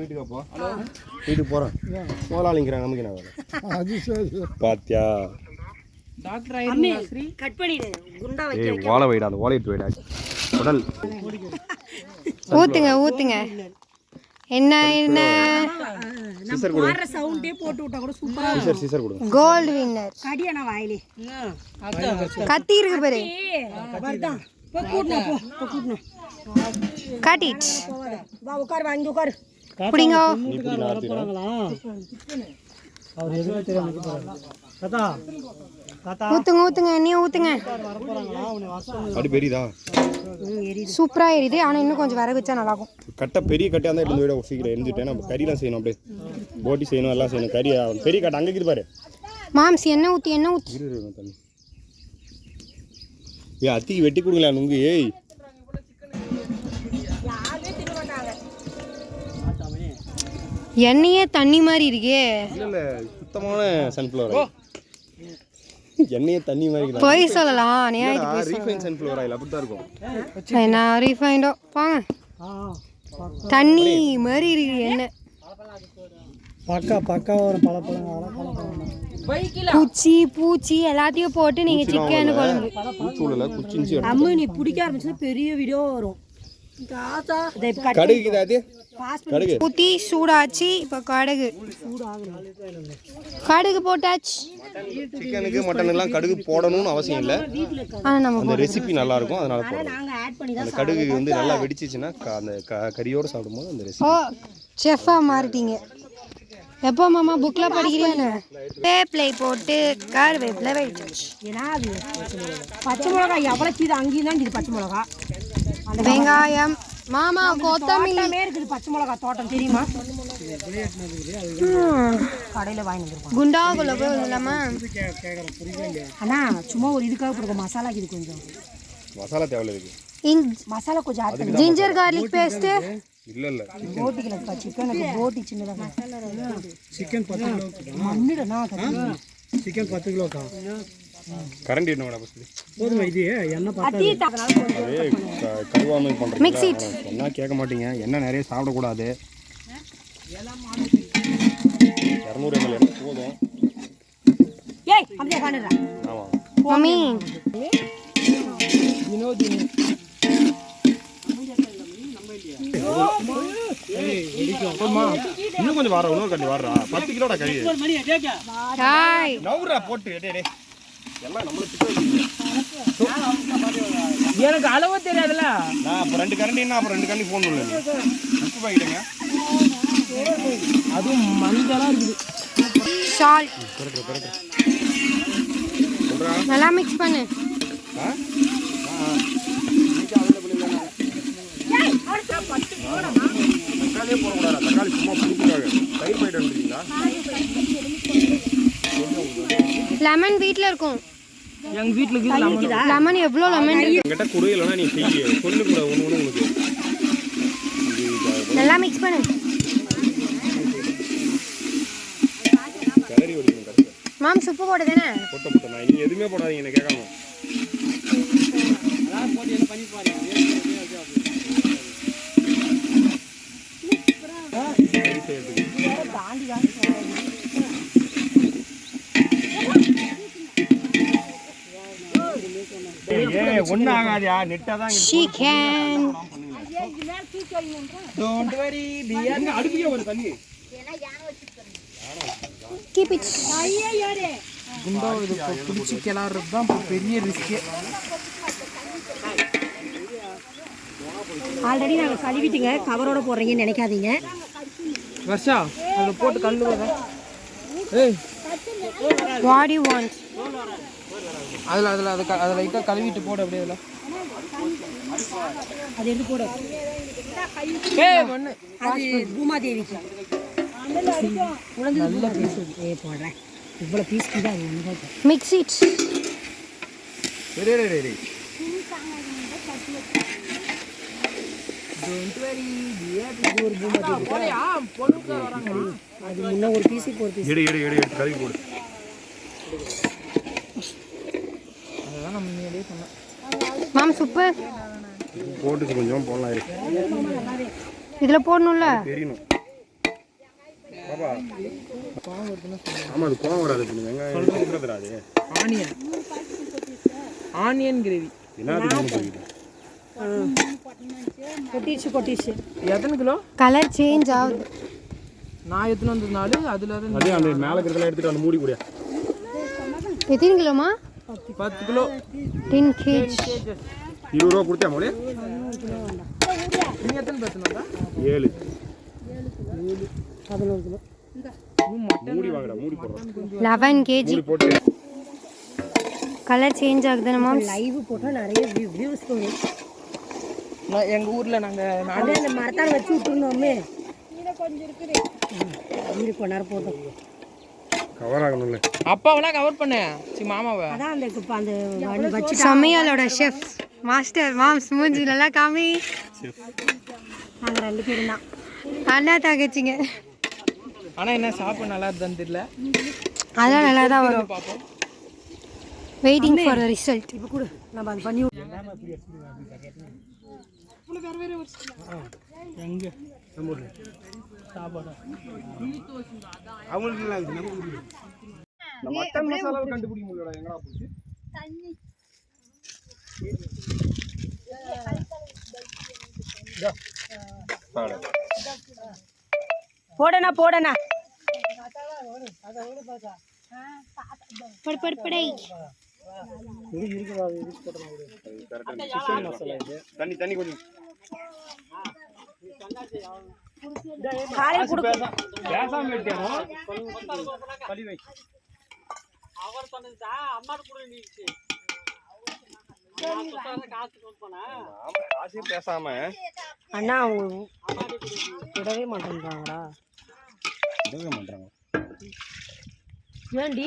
வீட்டுக்கு அப்போ. வீட்டுக்கு போகிறேன் முதலாளிங்கிறாங்க நமக்கு என்ன பாத்தியா? டாக்டர் ஓலை வைடா அந்த ஓலை எடுத்து வைடா. உடல். ஊத்துங்க ஊத்துங்க. என்ன என்ன? சீசர் கொடு வர்ற சவுண்டே போட்டு விட்டா கூட சூப்பரா சீசர் சீசர் கொடுங்க. கோல்டு வின்னர் கடியான வாயிலே. கத்தி இருக்கு பாரு. கட் இட் வா உட்காரு வா இங்க உட்காரு. புடிங்க. அவர் எதுவுமே தெரியாம தாத்தா ஊத்துங்க ஊத்துங்க ஊத்துங்க. அடி பெரியதா சூப்பரா எரியுது ஆனா இன்னும் கொஞ்சம் விறகு வச்சா நல்லா இருக்கும் கட்டை பெரிய கட்டையாக இருந்தால் எடுத்து விட சீக்கிரம் எரிஞ்சுட்டேன். நம்ம கறிலாம் செய்யணும் அப்படியே. போட்டி செய்யணும் எல்லாம் செய்யணும். கறி பெரிய கட்டை அங்கே பாரு. மாம்ஸ் எண்ணெய் ஊத்தி எண்ணெய் ஊத்தி. ஏய் அத்திக்கு வெட்டி கொடுங்களா நுங்கு? ஏய். எண்ணெயே தண்ணி மாதிரி இருக்கே. இல்லை இல்லை சுத்தமான சன்ஃப்ளவர் எண்ணெயே தண்ணி மாதிரி. பொய் சொல்லலாம் நியாய இல்லடா, ரீஃபைன் சன்ஃப்ளவர் ஆயில் அப்படி தான் இருக்கும். என்ன ரீஃபைண்டோ வாங்க. தண்ணி மாதிரி இருக்கு எண்ணெய். பக்கா பக்கா வரும் பல பழங்க பைக்கில? பூச்சி பூச்சி எல்லாத்தையும் போட்டு நீங்க சிக்கன் குழம்பு. அம்மு நீ பிடிக்க ஆரம்பிச்சா பெரிய வீடியோ வரும். ஊத்தி சூடாச்சு இப்ப கடுகு. கடுகு போட்டாச்சு. சிக்கனுக்கு மட்டனுக்கெல்லாம் கடுகு போடணும்னு அவசியம் இல்லை. ஆனா நம்ம அந்த ரெசிபி நல்லா இருக்கும் அதனால பண்ணி அந்த கடுகு வந்து நல்லா வெடிச்சிச்சுன்னா அந்த க- கறியோட சாப்பிடும்போது அந்த ரெசிபி ஓ செஃப்பா மாறிட்டீங்க. எப்போ மாமா புக்ல படிக்கிறீங்க? வேப்பிலை போட்டு கருவேப்பிலை வெடிச்சாச்சு ஏன்னா அது பச்சை மிளகா எவ்வளவு கீது அங்கேயும் தான் இது பச்சை மிளகா. அந்த வெங்காயம். மாமா கொத்தமல்லி. இருக்குது பச்சை மிளகா தோட்டம் தெரியுமா? கடையில வாங்கி வந்துருப்பாங்க. குண்டாக்குள்ள போய் இல்லாமா அண்ணா சும்மா ஒரு இதுக்காக கொடுக்க மசாலா இது கொஞ்சம். மசாலா தேவையில்ல மசாலா கொஞ்சம் ஜிஞ்சர் கார்லிக் பேஸ்ட் இல்லை இல்லை. போட்டிக்கல சிக்கனுக்கு போட்டி சின்னதாக சிக்கன் பத்து கிலோ மண்ணுடனா சிக்கன் பத்து கிலோக்கா? கரண்ட் என்ன வேணா போதுமா இது? எண்ணெய் பத்து அத்தி தக்கனால கொஞ்சம் அதே க- கருவாமை Mix it. பண்ணுறீங்க சொன்னா கேட்க மாட்டீங்க. எண்ணெய் நிறைய சாப்பிடக்கூடாது. இரநூறு எம்எல் எண்ணெய் போதும். ஏய் அப்படியே காணுறா ஆமாம் மம்மி. இன்னும் கொஞ்சம் வார இன்னொரு கண்டி வாடுறா பத்து கிலோடா கறி ஹாய் நவுறா போட்டு. எனக்கு அளவு தெரியாதுல்ல. நான் அப்போ ரெண்டு கரண்டின்னா அப்புறம் ரெண்டு கரண்டி ஃபோன் பண்ணல உப்பு பாக்கிட்டேங்க அதுவும் மஞ்சளா இருக்குது. சால்ட் கரெக்ட் கரெக்ட் நல்லா மிக்ஸ் பண்ணு. ஆ. தக்காளியே போடக்கூடாதா தக்காளி சும்மா புதுப்புக்காக தயிர் போயிட்டு வந்துருக்கீங்களா லெமன் வீட்ல இருக்கும். எங்க வீட்டுல லெமன். லெமன் எவ்வளோ லெமன் என்கிட்ட குறை இல்லைன்னா நீ செய்ய. சொல்லு கூட ஒன்று ஒன்று உனக்கு. நல்லா மிக்ஸ் பண்ணு. கிளறி மாம் சுப்பு போட்டு தானே போட்ட போட்ட. நான் நீங்கள் எதுவுமே போடாதீங்க என்ன கேட்காம. சரி செய்யறதுக்கு ஏய் ஒன்றும் ஆகாதியா நெட்டாக தான் சிக்கன் Don't worry, dear. எங்க அடுப்பியே ஒரு தண்ணி. கீப் இட் குண்டா இது இப்போ பிடிச்சி கிளறது தான் இப்போ பெரிய ரிஸ்கே ஆல்ரெடி நாங்க கழுவிட்டுங்க கவரோட போடுறீங்கன்னு நினைக்காதீங்க. வர்ஷா அதில் போட்டு கல் வர ஏய். வாட் யூ வாண்ட் அதில் அதில் அதை க- அதை லைட்டாக கழுவிட்டு போடு அப்படியே அதில். அது எடுத்து போடு. ஏய் மண்ணு. அது உழந்து நல்ல பீஸ் ஏ போடுறேன் இவ்வளோ பீஸ் தான் அது ஒன்று மிக்ஸ் இட் போலையா பொண்ணுக்கு வராங்க அது முன்ன ஒரு பீஸுக்கு ஒரு பீஸ் எடு எடு எடு எடு கழுவி போடு. அதுதான் நம்ம முன்னாடியே சொன்னேன். மாம் சுப்பு. போட்டுச்சு கொஞ்சம் போடலாம் இரு. இதில் போடணும்ல? தெரியணும். பாப்பா. ஆமா அது கோவம் வராது இப்ப வெங்காயம் ஆனியன். Onion gravy. என்னதுக்கு போயிட்டு கொட்டிடுச்சு கொட்டிடுச்சு எத்தனை கிலோ? கலர் சேஞ்ச் ஆகுது. நான் எடுத்துன்னு வந்ததுனால அதில் இருந்து அதே அந்த மேலே இருக்கிறதெல்லாம் எடுத்துட்டு வந்து மூடி கூட எத்தனை கிலோமா பத்து கிலோ. டென் கேஜ் இருபது ரூபா கொடுத்தா மோடி நீங்கள் எத்தனை பேர் வந்தா? ஏழு. பதினோரு கிலோ. மூடி வாங்கடா மூடி போடுறோம். லெவன் கேஜி கலர் சேஞ்ச் ஆகுது நம்ம லைவ் போட்டால் நிறைய வியூஸ் வரும். நான் எங்கள் ஊரில் நாங்கள் நான் அந்த மரத்தால் வச்சு விட்டுருந்தோமே. வீடு கொஞ்ச நேரம் போட்டோம். கவர் ஆகணும்ல அப்பாவெல்லாம் கவர் பண்ணேன் சி மாமாவை. அதான் அந்த இப்போ அந்த வச்சு சமையலோட ஷெஃப் மாஸ்டர் மாம்ஸ் மூஞ்சிலெல்லாம் காமி. நாங்கள் ரெண்டு பேரும் தான். அண்ணா தகச்சிங்க ஆனால் என்ன சாப்பிட நல்லா இருந்ததுன்னு தெரியல. அதெல்லாம் நல்லா தான் வரும். பார்ப்போம். வெயிட்டிங் ஃபார் த ரிசல்ட் இப்போ கொடு. நம்ம அது பண்ணி மட்டன் மசாலாவை கண்டுபிடிக்க எங்கடா போச்சு? இதா. பாரு. போடணா போடணா படு படு. படை தண்ணி தண்ணி கொஞ்சம். கொடுக்க பேசாம காசே பேசாம. அண்ணா அவங்க விடவே மாட்டேங்கிறாங்கடா விடவே மாட்டாங்க ஏன்டி?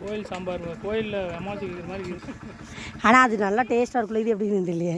கோயில் சாம்பார் கோயிலில் அம்மாச்சி இருக்கிற மாதிரி ஆனால் அது நல்லா டேஸ்ட்டாக இருக்குல்ல இது எப்படி இருந்தது இல்லையே?